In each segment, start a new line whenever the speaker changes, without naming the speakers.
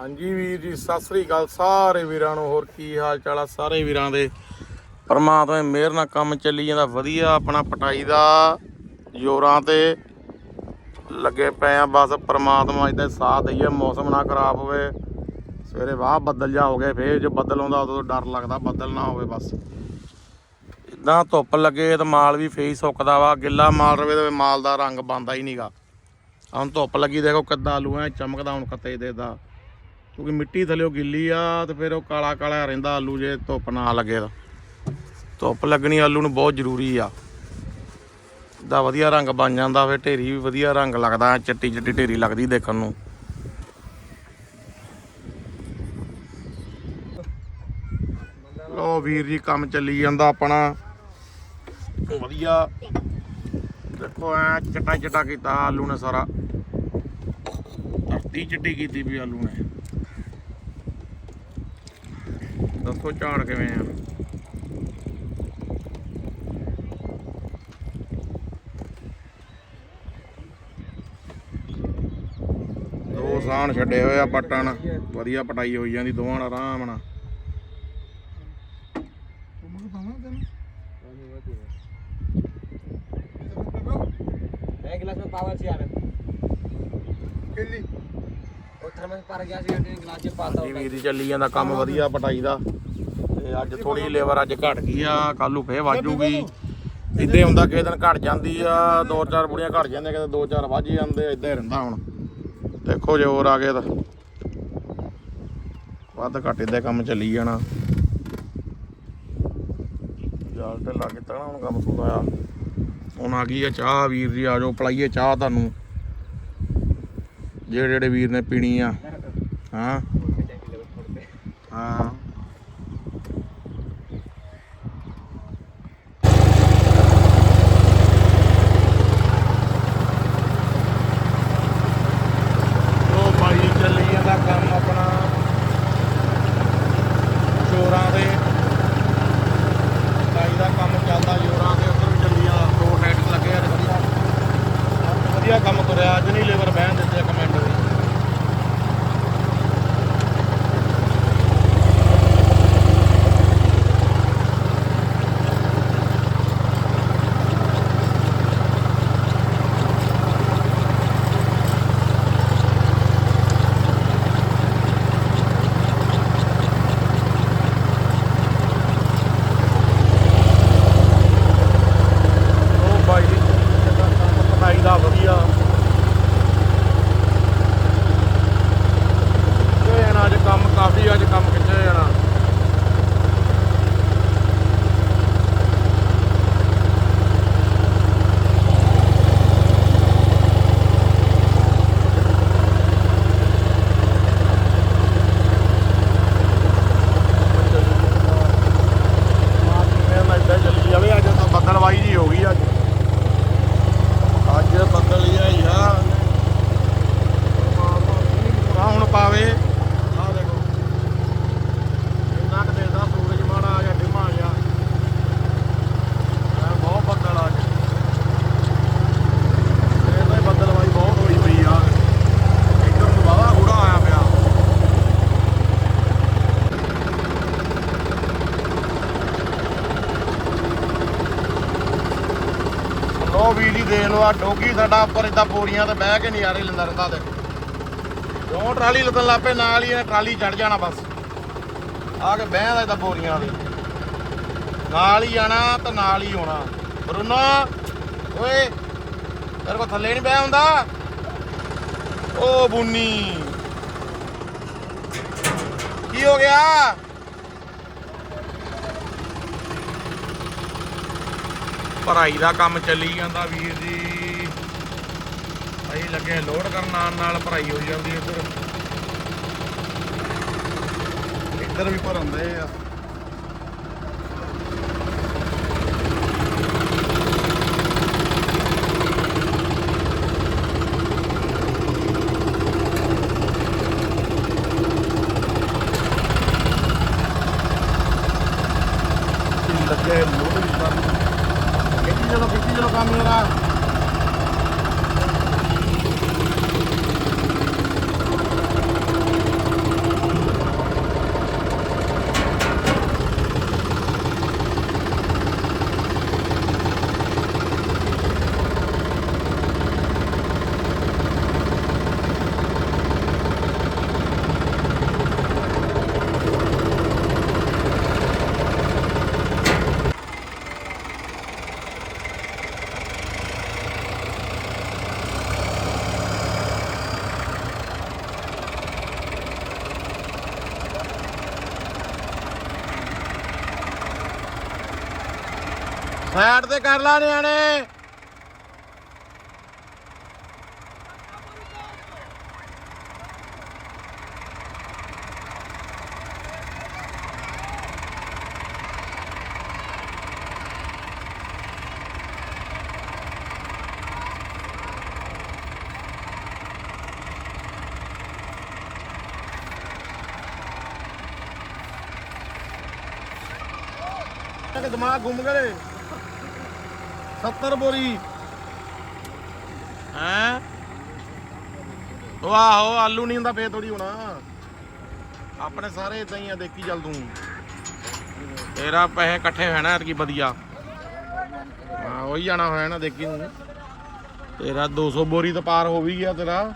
ਹਾਂਜੀ ਵੀਰ ਜੀ, ਸਤਿ ਸ੍ਰੀ ਅਕਾਲ ਸਾਰੇ ਵੀਰਾਂ ਨੂੰ, ਹੋਰ ਕੀ ਹਾਲ ਚਾਲ ਆ ਸਾਰੇ ਵੀਰਾਂ ਦੇ? ਪਰਮਾਤਮਾ ਦੀ ਮਿਹਰ ਨਾਲ ਕੰਮ ਚੱਲੀ ਜਾਂਦਾ, ਵਧੀਆ ਆਪਣਾ ਪਟਾਈ ਦਾ ਜੋਰਾਂ ਤੇ ਲੱਗੇ ਪਏ ਆ, ਬਸ ਪਰਮਾਤਮਾ ਇਦਾਂ ਸਾਥ ਦਈਏ, ਮੌਸਮ ਨਾ ਖਰਾਬ ਹੋਵੇ, ਸਵੇਰੇ ਵਾਹ ਬੱਦਲ ਜਾ ਹੋ ਗਏ ਫੇਰ ਜੋ ਬੱਦਲ ਆਉਂਦਾ ਉਦੋਂ ਡਰ ਲੱਗਦਾ, ਬੱਦਲ ਨਾ ਹੋਵੇ ਬਸ। ਇਦਾਂ ਧੁੱਪ ਲੱਗੇ ਤਾਂ ਮਾਲ ਵੀ ਫੇਈ ਸੁੱਕਦਾ ਵਾ, ਗਿੱਲਾ ਮਾਲ ਰਵੇ ਤੇ ਮਾਲ ਦਾ ਰੰਗ ਬੰਦਾ ਹੀ ਨਹੀਂਗਾ ਹੁਣ ਧੁੱਪ ਲੱਗੀ, ਦੇਖੋ ਕਿੱਦਾਂ ਆਲੂ ਐ ਚਮਕਦਾ, ਹੁਣ ਕੱਤੇ ਦੇਦਾ ਕਿਉਂਕਿ ਮਿੱਟੀ ਥੱਲੇ ਉਹ ਗਿੱਲੀ ਆ ਤੇ ਫਿਰ ਉਹ ਕਾਲਾ ਕਾਲਾ ਰਹਿੰਦਾ ਆਲੂ ਜੇ ਧੁੱਪ ਨਾ ਲੱਗੇ ਤਾਂ। ਧੁੱਪ ਲੱਗਣੀ ਆਲੂ ਨੂੰ ਬਹੁਤ ਜ਼ਰੂਰੀ ਆ। ਦਾ ਵਧੀਆ ਰੰਗ ਬਣ ਜਾਂਦਾ, ਫਿਰ ਢੇਰੀ ਵੀ ਵਧੀਆ ਰੰਗ ਲੱਗਦਾ, ਚਿੱਟੀ ਚਿੱਟੀ ਢੇਰੀ ਲੱਗਦੀ ਦੇਖਣ ਨੂੰ। ਲੋ ਵੀਰ ਜੀ, ਕੰਮ ਚੱਲੀ ਜਾਂਦਾ ਆਪਣਾ। ਵਧੀਆ। ਦੇਖੋ, ਐ ਚਟਾ ਚਟਾ ਕੀਤਾ ਆਲੂ ਨੇ ਸਾਰਾ। ਧਰਤੀ ਚਿੱਟੀ ਕੀਤੀ ਵੀ ਆਲੂ ਨੇ। ਦੱਸੋ ਝਾੜ ਕਿਵੇਂ ਆ? ਦੋ ਸਾਣ ਛੱਡੇ ਹੋਏ ਆ ਪੱਟਣ। ਵਧੀਆ ਪਟਾਈ ਹੋਈ ਜਾਂਦੀ, ਦੋਵਾਂ ਨਾਲ ਆਰਾਮ ਨਾਲ।
ਉੱਥੇ ਮੈਂ ਪਰ ਗਿਆ ਸੀ ਉਹਨੇ ਗਲਾਸ ਚ ਪਾਤਾ
ਜੀ ਵੀਰ ਚੱਲੀ ਜਾਂਦਾ ਕੰਮ ਵਧੀਆ ਪਟਾਈ ਦਾ। ਤੇ ਅੱਜ ਥੋੜੀ ਲੇਬਰ ਅੱਜ ਘਟ ਗਈ ਆ ਕੱਲੂ ਫੇ ਵਾਜੂਗੀ ਇੱਦੇ ਹੁੰਦਾ ਕਿਸੇ ਦਿਨ ਘਟ ਜਾਂਦੀ ਆ ਦੋ ਚਾਰ ਬੁੜੀਆਂ ਘਟ ਜਾਂਦੀਆਂ ਕਿਤੇ ਦੋ ਚਾਰ ਵਾਜੀ ਜਾਂਦੇ ਇੱਦਾਂ ਹੀ ਰਹਿੰਦਾ ਹੁਣ। ਦੇਖੋ ਜੇ ਹੋਰ ਆ ਗਏ ਤਾਂ। ਵੱਧ ਘੱਟ ਇਦਾਂ ਕੰਮ ਚੱਲੀ ਜਾਣਾ। ਜਾਲ ਤੇ ਲਾ ਕੇ ਹੁਣ ਕੰਮ ਥੋੜਾ ਆ ਹੁਣ ਆ ਗਈ ਆ ਚਾਹ ਵੀਰ ਜੀ ਆ ਜਾਓ ਪਲਾਈਏ ਚਾਹ ਤੁਹਾਨੂੰ। ਜਿਹੜੇ ਜਿਹੜੇ ਵੀਰ ਨੇ ਪੀਣੀ ਆ। ਹਾਂ। ਹਾਂ। ਉਹ ਭਾਈ, ਚੱਲੀ ਜਾਂਦਾ ਕੰਮ ਤੁਰਿਆ ਜੋਰਾਂ ਦੇ ਲਾਈ ਦਾ ਕੰਮ ਚੱਲਦਾ ਜੋਰਾਂ ਦੇ ਉੱਧਰ ਵੀ ਚੱਲੀ ਆ ਦੋ ਟੈਕਸ ਲੱਗੇ ਆ ਤੇ ਵਧੀਆ ਵਧੀਆ ਕੰਮ ਤੁਰਿਆ ਅੱਜ ਨਹੀਂ ਲੇਬਰ ਬਹਿਣ ਦਿੱਤੇ ਇੱਕ ਮਿੰਟ ਵੀ ਉਹ ਬਾਈ ਜੀ ਪਟਾਈ ਦਾ ਵਧੀਆ ਇਹ ਨਾ ਅੱਜ ਕੰਮ ਕਾਫੀ ਅੱਜ ਕੰਮ ਕਿੱਥੇ ਜਾਣਾ ਮੇਰੇ ਨਾਲ ਏਦਾਂ ਚੱਲੀ ਜਾਵੇ ਅੱਜ ਤਾਂ ਬੱਦਲਵਾਈ ਜੀ ਹੋ ਗਈ ਅੱਜ ਅੱਜ ਬੱਦਲ ਹੀ ਆਈ ਆ ਆ ਹੁਣ ਪਾਵੇ ਆ ਦੇਖੋ ਇੰਨਾ ਕੁ ਦੇਦਾ ਸੂਰਜ ਮਾੜਾ ਆ ਗਿਆ ਡਿਮਾ ਆ ਗਿਆ ਐ ਬਹੁਤ ਬੱਦਲ ਆ ਅੱਜ ਇਹਦਾ ਹੀ ਬੱਦਲਵਾਈ ਬਹੁਤ ਹੋਈ ਪਈ ਆ ਇੱਧਰ ਨੂੰ ਵਾਵਾ ਗੂੜਾ ਆਇਆ ਪਿਆ ਲੋ ਵੀ ਜੀ ਦੇਖ ਲਓ ਆ ਡੋਗੀ ਸਾਡਾ ਉੱਪਰ ਇਦਾਂ ਬੋਰੀਆਂ ਤੇ ਬਹਿ ਕੇ ਨਜ਼ਾਰੇ ਲੈਂਦਾ ਰਹਿੰਦਾ ਦੇ ਕਿਉਂ ਟਰਾਲੀ ਲੱਦਣ ਲੱਪੇ ਨਾਲ ਹੀ ਇਹ ਟਰਾਲੀ ਚੜ ਜਾਣਾ ਬਸ। ਆ ਕੇ ਬਹਿਦਾ ਇਦਾਂ ਬੋਰੀਆਂ ਦੇ ਨਾਲ ਹੀ ਜਾਣਾ ਤੇ ਨਾਲ ਹੀ ਆਉਣਾ। ਬਰੂਨੋ, ਓਏ, ਤੇਰੇ ਕੋ ਥੱਲੇ ਨਹੀਂ ਬਹਿ ਹੁੰਦਾ? ਓ ਬੁੰਨੀ। ਕੀ ਹੋ ਗਿਆ? ਭਰਾਈ ਦਾ ਕੰਮ ਚੱਲੀ ਜਾਂਦਾ ਵੀਰ ਜੀ। ਅਸੀਂ ਲੱਗੇ ਲੋਡ ਕਰਨ ਨਾਲ ਨਾਲ ਭਰਾਈ ਹੋ ਜਾਂਦੀ ਇੱਧਰ ਇੱਧਰ ਵੀ ਭਰਉਂਦੇ ਆ ਲੱਗੇ ਲੋਡ ਵੀ ਕਰਨ ਖਿੱਚੀ ਚਲੋ ਖਿੱਚੀ ਚਲੋ ਕੰਮ ਮੇਰਾ ਸਾਈਡ ਤੇ ਕਰ ਲਾ ਨਿਆਣੇ। ਕਿ ਦਿਮਾਗ ਘੁੰਮ ਗਏ 70 ਬੋਰੀ। ਹੈ? ਉਹ ਆਹੋ, ਆਲੂ ਨਹੀਂ ਹੁੰਦਾ, ਫੇਰ ਥੋੜੀ ਹੋਣਾ। ਆਪਣੇ ਸਾਰੇ ਇਦਾਂ ਹੀ ਆ, ਦੇਖੀ ਚੱਲ ਤੂੰ। ਤੇਰਾ ਪੈਸੇ ਇਕੱਠੇ ਹੋਣਾ ਐਤਕੀ ਵਧੀਆ। ਹਾਂ, ਉਹੀ ਜਾਣਾ ਹੋਇਆ ਨਾ, ਦੇਖੀ ਤੂੰ। ਤੇਰਾ 200 ਬੋਰੀ ਤਾਂ ਪਾਰ ਹੋ ਵੀ ਗਿਆ ਤੇਰਾ।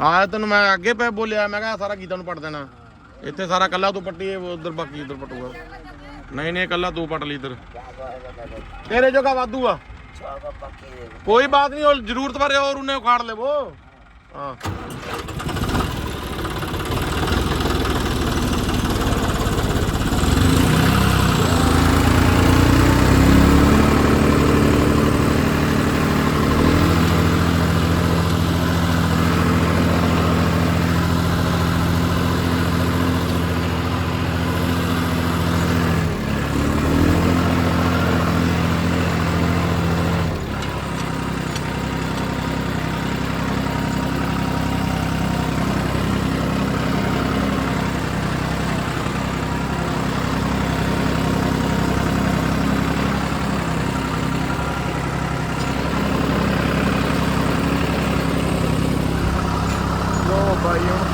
ਆ ਤੈਨੂੰ ਮੈਂ ਅੱਗੇ ਪੈ ਬੋਲਿਆ, ਮੈਂ ਕਿਹਾ ਸਾਰਾ ਗੀਤਾਂ ਨੂੰ ਪੜ ਦੇਣਾ। ਇੱਥੇ ਸਾਰਾ ਕੱਲਾ ਤੂੰ ਪੱਟੀ ਉਧਰ ਬਾਕੀ ਉਧਰ ਪਟੂਗਾ। ਨਹੀਂ ਨਹੀਂ ਇਕੱਲਾ ਤੂੰ ਪਟ ਲੀਦਰ ਤੇਰੇ ਜੋਗਾ ਵਾਧੂ ਆ। ਕੋਈ ਬਾਤ ਨਹੀਂ ਉਹ ਜ਼ਰੂਰਤ ਬਾਰੇ ਹੋਰ ਉਹਨੇ ਉਖਾੜ ਲੈਵੋ। ਹਾਂ।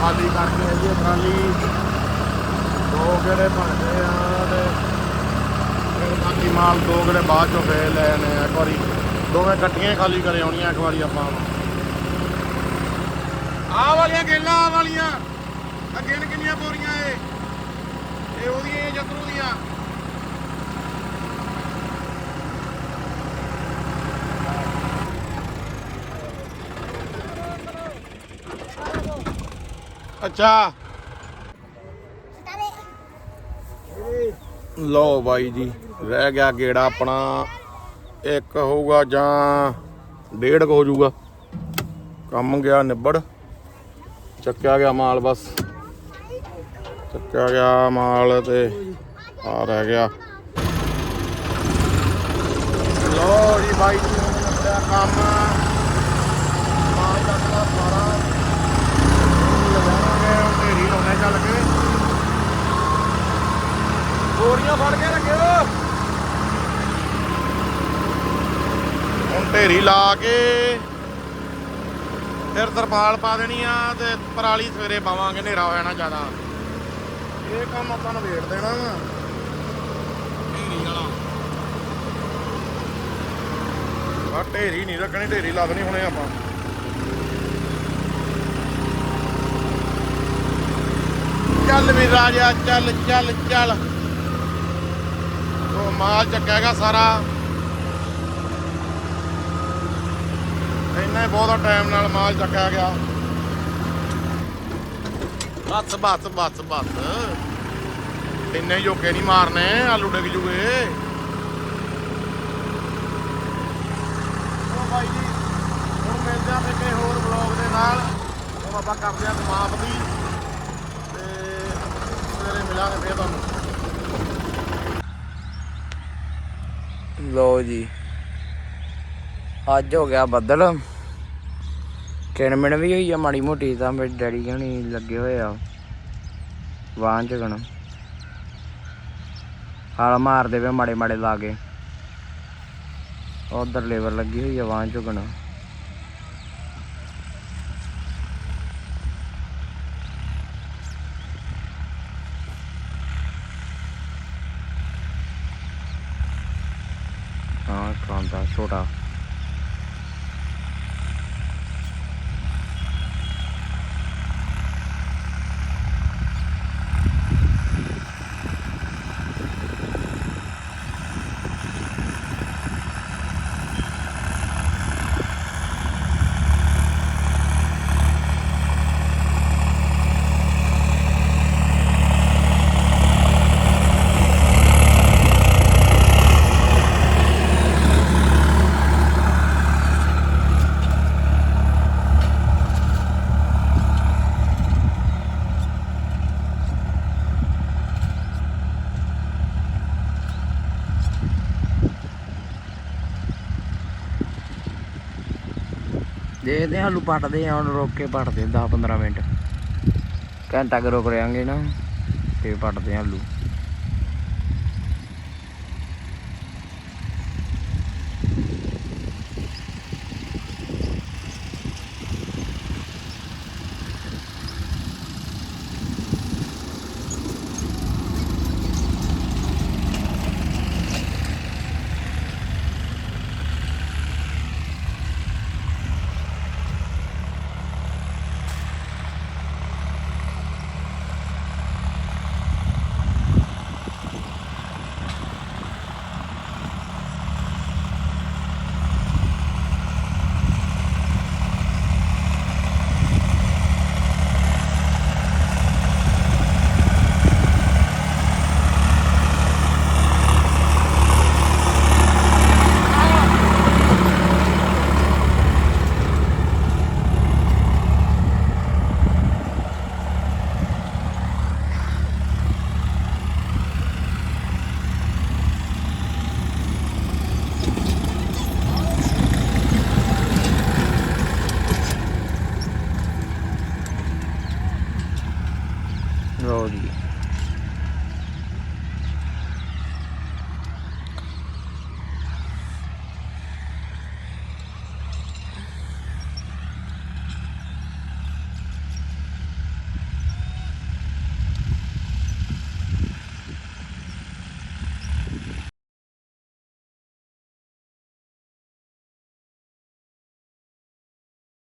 ਖਾਲੀ ਕਰਕੇ ਆਈਏ ਟਰਾਲੀ ਦੋ ਗੇੜੇ ਬਣਦੇ ਆ ਤੇ ਫਿਰ ਬਾਕੀ ਮਾਲ ਦੋ ਗੇੜੇ ਬਾਅਦ ਚੋਂ ਫੇਰ ਲੈਣੇ ਆ। ਇੱਕ ਵਾਰੀ ਦੋਵੇਂ ਇਕੱਠੀਆਂ ਖਾਲੀ ਕਰੇ ਆਉਣੀਆਂ, ਇੱਕ ਵਾਰੀ ਆਪਾਂ ਆ ਵਾਲੀਆਂ ਗੇਲਾਂ ਆ ਵਾਲੀਆਂ। ਅੱਗੇ ਕਿੰਨੀਆਂ ਬੋਰੀਆਂ ਏ ਇਹ ਉਹਦੀਆਂ ਜਤਰੂ ਦੀਆਂ? ਅੱਛਾ। ਲਓ ਬਾਈ ਜੀ, ਰਹਿ ਗਿਆ ਗੇੜਾ ਆਪਣਾ। ਇੱਕ ਹੋਊਗਾ ਜਾਂ ਡੇਢ ਕੁ ਹੋ ਜਾਊਗਾ ਕੰਮ ਗਿਆ ਨਿਬੜ। ਚੱਕਿਆ ਗਿਆ ਮਾਲ ਬਸ। ਚੱਕਿਆ ਗਿਆ ਮਾਲ ਤੇ ਆ ਰਹਿ ਗਿਆ। ਲਓ ਜੀ ਬਾਈ ਜੀ ਕੰਮ। ਮਾਲ ਚੱਕਦਾ ਸਾਰਾ ਲਗਾਵਾਂਗੇ ਹੁਣ ਢੇਰੀ ਲਾਉਣੇ ਚੱਲ ਕੇ। ਗੋਰੀਆਂ ਫੜ ਕੇ ਰੱਖਿਓ। ਹੁਣ ਢੇਰੀ ਲਾ ਕੇ ਫਿਰ ਤਰਪਾਲ ਪਾ ਦੇਣੀ ਆ ਤੇ ਪਰਾਲੀ ਸਵੇਰੇ ਪਾਵਾਂਗੇ ਹਨੇਰਾ ਹੋ ਜਾਣਾ ਜ਼ਿਆਦਾ। ਇਹ ਕੰਮ ਆਪਾਂ ਨੂੰ ਵੇਟ ਦੇਣਾ। ਵਾ ਢੇਰੀ ਵਾਲਾ। ਆ ਢੇਰੀ ਨਹੀਂ ਰੱਖਣੀ ਢੇਰੀ ਲਾ ਦੇਣੀ ਹੁਣੇ ਆਪਾਂ। ਚੱਲ ਵੀ ਰਾਜਾ, ਚੱਲ ਚੱਲ ਚੱਲ। ਉਹ ਮਾਲ ਚੱਕਿਆਗਾ ਸਾਰਾ। ਇੰਨਾ ਬਹੁਤਾ ਟਾਈਮ ਨਾਲ ਮਾਲ ਚੱਕਿਆ ਗਿਆ। ਬੱਸ ਬੱਸ ਬੱਸ, ਬਸ। ਇੰਨੇ ਜੋਕੇ ਨਹੀਂ ਮਾਰਨੇ ਆਲੂ ਡਿੱਗ ਜੂਗੇ। ਉਹ ਭਾਈ ਜੀ, ਹੁਣ ਮਿਲਦੇ ਆ ਫਿਰ ਕਿਸੇ ਹੋਰ ਬਲੌਗ ਦੇ ਨਾਲ। ਹੁਣ ਆਪਾਂ ਕਰਦੇ ਆ ਸਮਾਪਤੀ ਤੇ ਸਵੇਰੇ ਮਿਲਾਂਗੇ ਫੇਰ ਤੁਹਾਨੂੰ
ਲੋ ਜੀ। ਅੱਜ ਹੋ ਗਿਆ ਬੱਦਲ। ਕਿਣਮਿਣ ਵੀ ਹੋਈ ਆ ਮਾੜੀ ਮੋਟੀ, ਤਾਂ ਮੇਰੇ ਡੈਡੀ ਹਣੀ ਲੱਗੇ ਹੋਏ ਆ। ਵਾਹਨ ਚਗਣ ਹਾਲ ਮਾਰਦੇ ਵੇ ਮਾੜੇ ਮਾੜੇ ਲਾ ਕੇ। ਉਧਰ ਲੇਬਰ ਲੱਗੀ ਹੋਈ ਆ ਵਾਹਨ ਚੁਗਣ ਹਾਂ ਕਾਂਦਾ ਦੇਖਦੇ ਹਾਂ, ਆਲੂ ਪੱਟਦੇ ਹਾਂ, ਹੁਣ ਰੁਕ ਕੇ ਪੱਟਦੇ 10 15 ਮਿੰਟ। ਘੰਟਾ ਕੁ ਰੁਕ ਰਿਆਂਗੇ ਨਾ, ਤੇ ਪੱਟਦੇ ਹਾਂ ਆਲੂ।